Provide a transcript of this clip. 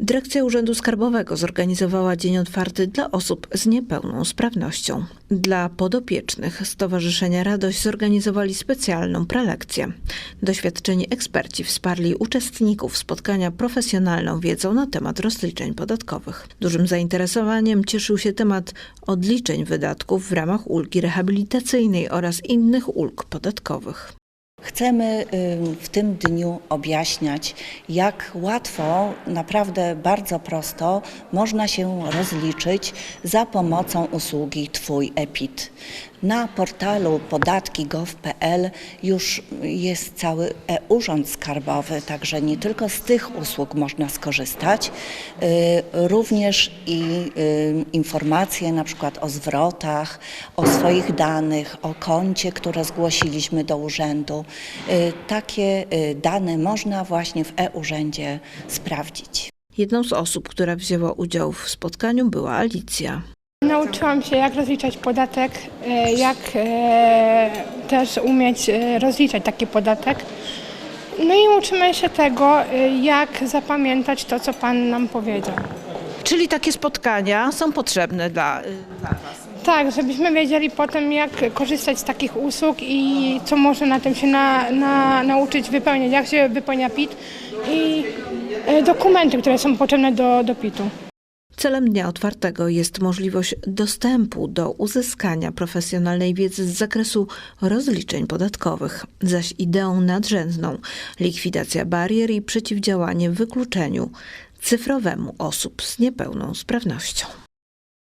Dyrekcja Urzędu Skarbowego zorganizowała dzień otwarty dla osób z niepełnosprawnością. Dla podopiecznych Stowarzyszenia Radość zorganizowali specjalną prelekcję. Doświadczeni eksperci wsparli uczestników spotkania profesjonalną wiedzą na temat rozliczeń podatkowych. Dużym zainteresowaniem cieszył się temat odliczeń wydatków w ramach ulgi rehabilitacyjnej oraz innych ulg podatkowych. Chcemy w tym dniu objaśniać, jak łatwo, naprawdę bardzo prosto można się rozliczyć za pomocą usługi Twój EPIT. Na portalu podatki.gov.pl już jest cały e-urząd skarbowy, także nie tylko z tych usług można skorzystać, y, również i y, informacje na przykład o zwrotach, o swoich danych, o koncie, które zgłosiliśmy do urzędu. Y, Takie y, dane można właśnie w e-urzędzie sprawdzić. Jedną z osób, która wzięła udział w spotkaniu była Alicja. Nauczyłam się, jak rozliczać podatek, e, jak też umieć rozliczać taki podatek. No i uczymy się tego, jak zapamiętać to, co Pan nam powiedział. Czyli takie spotkania są potrzebne dla, dla Was. Tak, żebyśmy wiedzieli potem, jak korzystać z takich usług i co można na tym się na, na, nauczyć wypełniać, jak się wypełnia PIT i e, dokumenty, które są potrzebne do, do PIT-u. Celem dnia otwartego jest możliwość dostępu do uzyskania profesjonalnej wiedzy z zakresu rozliczeń podatkowych, zaś ideą nadrzędną likwidacja barier i przeciwdziałanie wykluczeniu cyfrowemu osób z niepełną sprawnością.